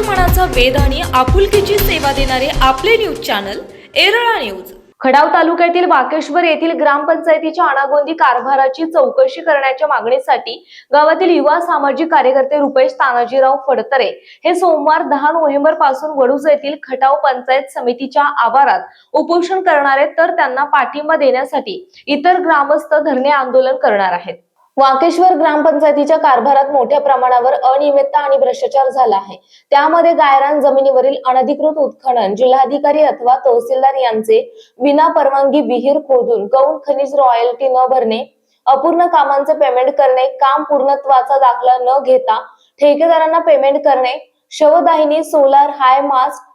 मनाचा वेद आणि आपुलकीची सेवा देणारे आपले न्यूज चॅनल एरळा न्यूज. खडाव तालुक्यातील वाकेश्वर येथील ग्रामपंचायतीच्या अनागोंदी कारभाराची चौकशी करण्याच्या मागणीसाठी गावातील युवा सामाजिक कार्यकर्ते रुपेश तानाजीराव फडतरे हे सोमवार दहा नोव्हेंबरपासून वडूज येथील खटाव पंचायत समितीच्या आवारात उपोषण करणार आहेत तर त्यांना पाठिंबा देण्यासाठी इतर ग्रामस्थ धरणे आंदोलन करणार आहेत. वाकेश्वर ग्रामपंचायतीच्या कारभारात मोठ्या प्रमाणावर अनियमितता आणि भ्रष्टाचार झाला आहे. त्यामध्ये गायरान जमिनीवरील अनधिकृत उत्खनन जिल्हाधिकारी अथवा तहसीलदार यांचे विना परवानगी विहीर खोदून गौण खनिज रॉयल्टी न भरणे अपूर्ण कामांचे पेमेंट करणे काम पूर्णत्वाचा दाखला न घेता ठेकेदारांना पेमेंट करणे शवदाहिनी solar high mast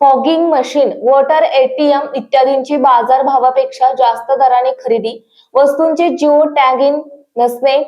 fogging machine water ATM इत्यादींची बाजार भावापेक्षा जास्त दराने खरेदी वस्तूंचे जिओ टॅगिंग नसणे.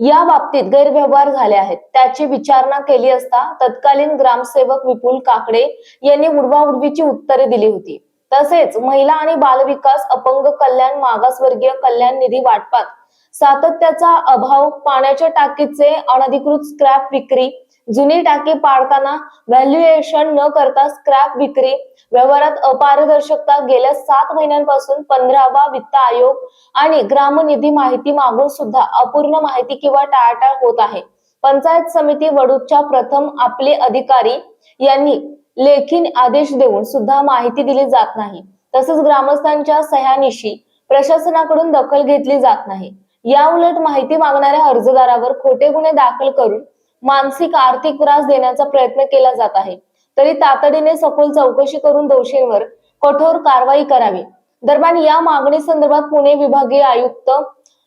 या बाबतीत गैरव्यवहार झाले आहेत. त्याची विचारणा केली असता तत्कालीन ग्रामसेवक विपुल काकडे यांनी उडवाउडवीची उत्तरे दिली होती. तसेच महिला आणि बालविकास अपंग कल्याण मागासवर्गीय कल्याण निधी वाटपात सातत्याचा अभाव पाण्याच्या टाकीचे अनधिकृत स्क्रॅप विक्री जुनी टाकी पाडताना व्हॅल्युएशन न करता स्क्रॅप विक्री व्यवहारात अपारदर्शकता गेल्या सात महिन्यांपासून पंधरावा वित्त आयोग आणि ग्रामनिधी माहिती मागून सुद्धा अपूर्ण माहिती किंवा टाळाटाळ होत आहे. पंचायत समिती वडूदच्या प्रथम आपले अधिकारी यांनी लेखी आदेश देऊन सुद्धा माहिती दिली जात नाही. तसेच ग्रामस्थांच्या सह्यानिशी प्रशासनाकडून दखल घेतली जात नाही. या उलट माहिती मागणाऱ्या अर्जदारावर खोटे गुन्हे दाखल करून मानसिक आर्थिक त्रास देण्याचा प्रयत्न केला जात आहे. तरी तातडीने सखोल चौकशी करून दोषींवर कठोर कारवाई करावी. दरम्यान या मागणी संदर्भात पुणे विभागीय आयुक्त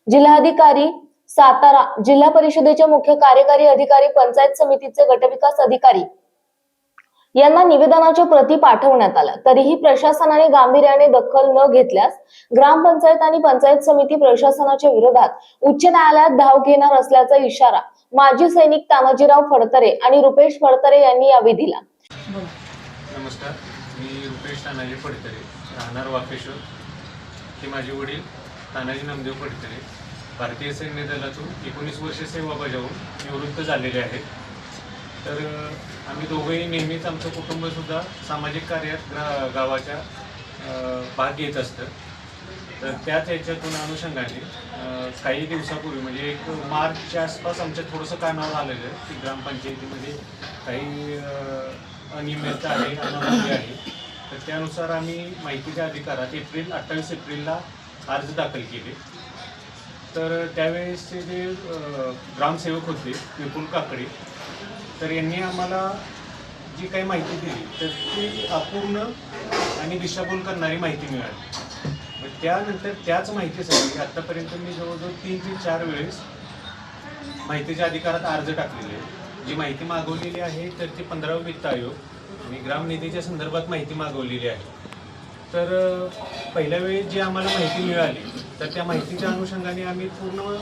जिल्हाधिकारी सातारा जिल्हा परिषदेचे मुख्य कार्यकारी अधिकारी पंचायत समितीचे गटविकास अधिकारी यांना निवेदनाच्या प्रती पाठवण्यात आल्या तरीही प्रशासनाने गांभीर्याने दखल न घेतल्यास ग्रामपंचायत आणि पंचायत समिती प्रशासनाच्या विरोधात उच्च न्यायालयात धाव घेणार असल्याचा इशारा माजी सैनिक तानाजीराव फडतरे आणि रुपेश फडतरे यांनी यावेळी दिला. नमस्कार. मी रुपेश तानाजी फडतरे राहणार वाकेश्वर. हे माझे वडील तानाजी नामदेव फडतरे. भारतीय सैन्य दलातून एकोणीस वर्ष सेवा बजावून निवृत्त झालेले आहेत. तर आम्ही दोघंही नेहमीच आमचं कुटुंबसुद्धा सामाजिक कार्यात ग्रा गावाच्या भाग घेत असतं. तर त्याच ह्याच्यातून अनुषंगाने काही दिवसापूर्वी म्हणजे एक मार्चच्या आसपास आमच्या थोडंसं कानावर आलेलं आहे की ग्रामपंचायतीमध्ये काही अनियमितता आहे अनामती आहे. तर त्यानुसार आम्ही माहितीच्या अधिकारात एप्रिल अठ्ठावीस एप्रिलला अर्ज दाखल केले. तर त्यावेळेसचे जे ग्रामसेवक होते विपुल काकडे तर यांनी आम्हाला जी काही माहिती दिली तर ती अपूर्ण आणि दिशाभूल करणारी माहिती मिळाली. मग त्यानंतर त्याच माहितीसाठी आत्तापर्यंत मी जवळजवळ तीन ते चार वेळेस माहितीच्या अधिकारात अर्ज टाकलेले. आहे जी माहिती मागवलेली आहे तर ती पंधरावा वित्त आयोग आणि ग्रामनिधीच्या संदर्भात माहिती मागवलेली आहे. तर पहिल्या वेळी जी आम्हाला माहिती मिळाली तर त्या माहितीच्या अनुषंगाने आम्ही पूर्ण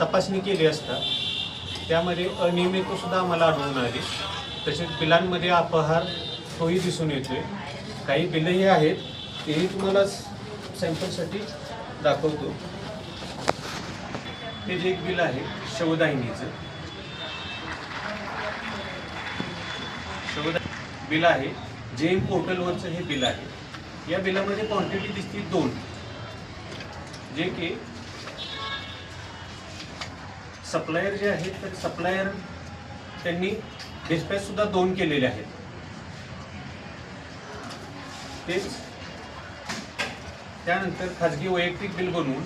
तपासणी केली असता त्यामध्ये अनियमितसुद्धा आम्हाला आढळून आली. तसेच बिलांमध्ये अपहार तोही दिसून येतोय. काही बिलंही आहेत तेही तुम्हाला सॅम्पलसाठी दाखवतो. हे जे एक बिल आहे शवदाहिनीचं. शवदा बिल आहे जे एम पोर्टलवरचं हे बिल आहे. या बिलामध्ये क्वांटिटी दिसते दोन. जे की सप्लायर जे आहेत तर सप्लायर त्यांनी डिस्पॅच सुद्धा दोन केलेले आहेत. तेच त्यानंतर खाजगी वैयक्तिक बिल बनवून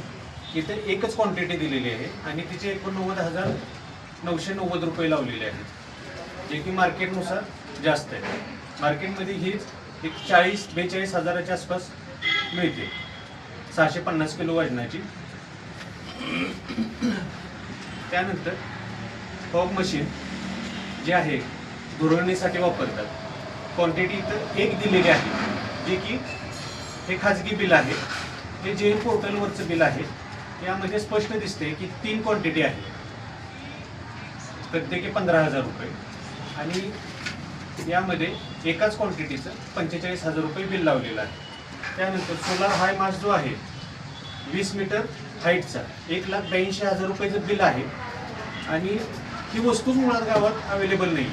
इथे एकच क्वांटिटी दिलेली आहे आणि तिचे एकोणनव्वद हजार नऊशे नव्वद रुपये लावलेले आहेत जे की मार्केटनुसार जास्त आहे. मार्केटमध्ये हीच एक चाळीस बेचाळीस हजाराच्या आसपास मिळते. सहाशे पन्नास किलो वजनाची. त्यानंतर फॉग मशीन जे आहे धुरळणीसाठी वापरतात. क्वांटिटी इथं एक दिलेली आहे जे की हे खाजगी बिल आहे. हे जे पोर्टलवरचं बिल आहे यामध्ये स्पष्ट दिसते की तीन क्वांटिटी आहे. प्रत्येकी पंधरा हजार रुपये. आणि यामध्ये एकाच क्वांटिटीचं पंचेचाळीस हजार रुपये बिल लावलेलं आहे. त्यानंतर सोलार हाय मास जो आहे वीस मीटर हाईटचा. एक लाख ब्याऐंशी हजार रुपयाचं बिल आहे. आणि ही वस्तूच मुळात गावात अवेलेबल नाही.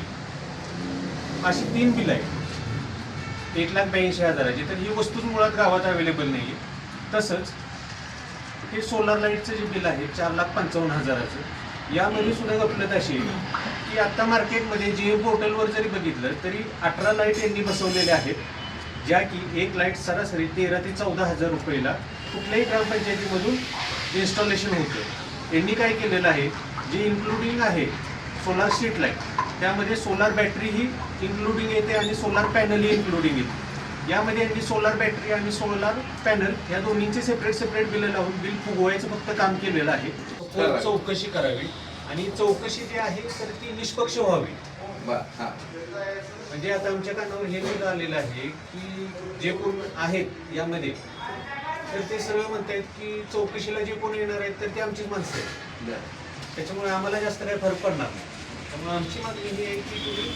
अशी तीन बिल आहेत. एक लाख ब्याऐंशी हजाराची. तर ही वस्तूच मुळात गावात अवेलेबल नाही आहे तसंच हे सोलार लाईटचं जे बिल आहे चार लाख पंचावन्न हजाराचं. यामध्ये सुद्धा गफलत अशी आहे की आत्ता मार्केटमध्ये जे पोर्टलवर जरी बघितलं तरी अठरा लाइट यांनी बसवलेल्या आहेत ज्या की एक लाइट सरासरी तेरा ते चौदा हजार रुपयेला कुठल्याही ग्रामपंचायतीमधून इन्स्टॉलेशन होतं. यांनी काय केलेलं आहे? जे इन्क्लुडिंग आहे सोलार स्ट्रीट लाइट त्यामध्ये सोलार बॅटरी ही इन्क्लुडिंग येते आणि सोलार पॅनल ही इन्क्लुडिंग येते. यामध्ये यांनी सोलार बॅटरी आणि सोलार पॅनल या दोन्हींचे सेपरेट सेपरेट बिल लावून बिल फुगवायचं फक्त काम केलेलं आहे. चौकशी करावी. आणि चौकशी जी आहे तर ती निष्पक्ष व्हावी. म्हणजे आता आमच्या कानावर हे आलेलं आहे की जे कोण आहेत यामध्ये तर ते सरळ म्हणतायत की चौकशीला जे कोण येणार आहेत तर ते आमचीच माणसं आहेत. त्याच्यामुळे आम्हाला जास्त काही फरक पडणार नाही. त्यामुळे आमची मागणी ही आहे की तुम्ही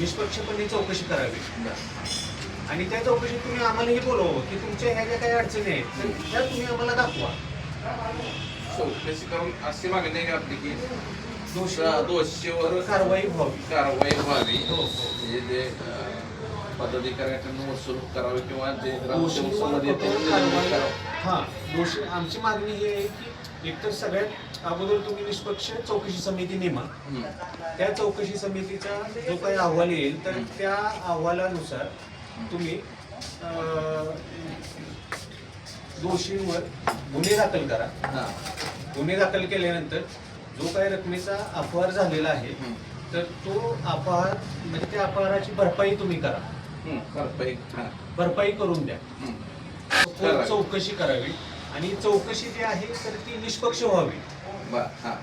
निष्पक्षपणे चौकशी करावी. आणि त्या चौकशीत तुम्ही आम्हालाही बोलवावं की तुमच्या ह्या ज्या काही अडचणी आहेत तर त्या तुम्ही आम्हाला दाखवा. चौकशी करून अशी मागणी आहे आपली की दोषी दोषीवर कारवाई व्हावी. कारवाई व्हावी. हो, हो. म्हणजे जे पदाधिकाऱ्यांकडून वसूल करावी किंवा जे ग्रामसेवकांमध्ये. हा दोषी आमची मागणी ही आहे की एकतर सगळ्यात अगोदर तुम्ही निष्पक्ष चौकशी समिती नेमा. त्या चौकशी समितीचा जो काही अहवाल येईल तर त्या अहवालानुसार तुम्ही दोषींवर गुन्हे दाखल करा हा गुन्हे दाखल केल्यानंतर जो काही रकमेचा अपहार झालेला आहे. तर तो अपहार म्हणजे त्या अपहाराची भरपाई तुम्ही करा. भरपाई हा. भरपाई करून द्या. चौकशी करावी आणि चौकशी जी आहे तर ती निष्पक्ष व्हावी. बर हा.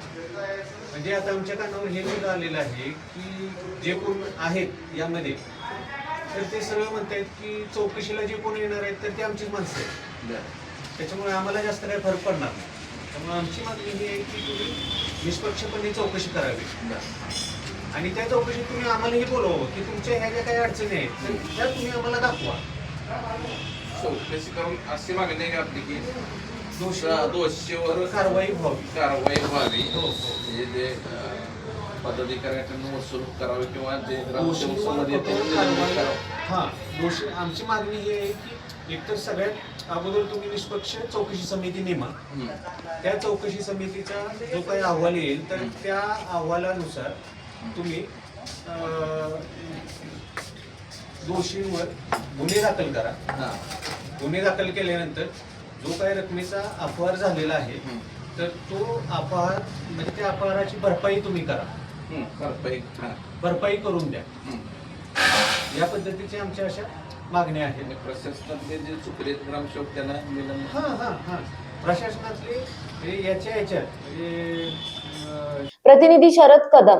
म्हणजे आता आमच्या कानावर हे निघ आलेलं आहे की जे कोण आहेत यामध्ये तर ते सरळ म्हणतायत की चौकशीला जे कोण येणार आहेत तर ते आमचीच माणसं आहेत. बर. त्याच्यामुळे आम्हाला जास्त काही फरक पडणार नाही. त्यामुळे आमची मागणी ही आहे की तुम्ही निष्पक्षपणे चौकशी करावी. बर. आणि त्या चौकशीत तुम्ही आम्हालाही बोलवावं की तुमच्या ह्या ज्या काही अडचणी आहेत त्या तुम्ही आम्हाला दाखवा चौकशी करून अशी मागणी आहे आपली की दोषी दोषीवर कारवाई व्हावी कारवाई व्हावी हो, हो. जे अं, पदाधिकाऱ्यांकडून वसूल करावी किंवा जे ग्रामसेवकांमध्ये ते करावं. हा दोषी आमची मागणी ही आहे की एकतर सगळ्यात अगोदर तुम्ही निष्पक्ष चौकशी समिती नेमा हम्म. त्या चौकशी समितीचा जो काही अहवाल येईल तर त्या अहवालानुसार तुम्ही दोषींवर गुन्हे दाखल करा. हा. गुन्हे दाखल केल्यानंतर जो काही रकमेचा अपहार झालेला आहे. तर तो अपहार म्हणजे त्या अपहाराची भरपाई तुम्ही करा. भरपाई हा. भरपाई करून द्या. या पद्धतीच्या आमच्या अशा मागण्या आहेत. आणि प्रशासनातले जे चुकले ग्रामसेवक त्यांना निलंबन हा हा हा. प्रशासनातले म्हणजे याच्या याच्यात म्हणजे प्रतिनिधी शरद कदम.